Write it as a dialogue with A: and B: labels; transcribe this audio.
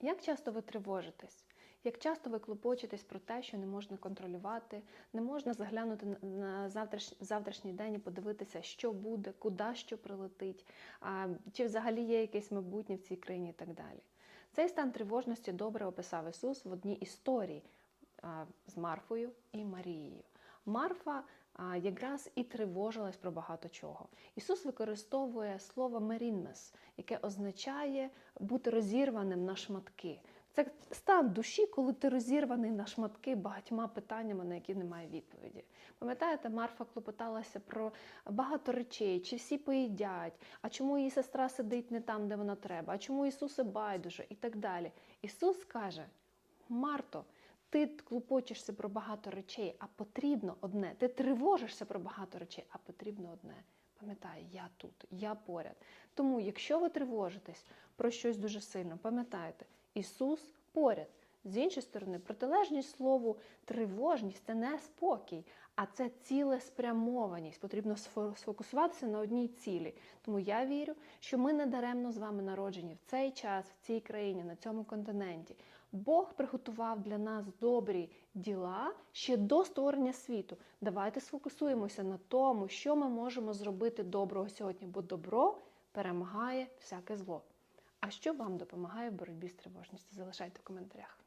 A: Як часто ви тривожитесь? Як часто ви клопочетесь про те, що не можна контролювати, не можна заглянути на- на завтраш... завтрашній день і подивитися, що буде, куди що прилетить, а, чи взагалі є якесь майбутнє в цій країні і так далі. Цей стан тривожності добре описав Ісус в одній історії а, з Марфою і Марією. Марфа якраз і тривожилась про багато чого. Ісус використовує слово мерінмес, яке означає бути розірваним на шматки. Це стан душі, коли ти розірваний на шматки багатьма питаннями, на які немає відповіді. Пам'ятаєте, Марфа клопоталася про багато речей, чи всі поїдять, а чому її сестра сидить не там, де вона треба, а чому Ісусе байдуже і так далі. Ісус каже: Марто, ти клопочешся про багато речей, а потрібно одне. Ти тривожишся про багато речей, а потрібно одне. Пам'ятай, я тут, я поряд. Тому, якщо ви тривожитесь про щось дуже сильно, пам'ятайте, Ісус поряд. З іншої сторони, протилежність слову тривожність це не спокій, а це цілеспрямованість. Потрібно сфокусуватися на одній цілі. Тому я вірю, що ми не даремно з вами народжені в цей час, в цій країні, на цьому континенті. Бог приготував для нас добрі діла ще до створення світу. Давайте сфокусуємося на тому, що ми можемо зробити доброго сьогодні, бо добро перемагає всяке зло. А що вам допомагає в боротьбі з тривожністю? Залишайте в коментарях.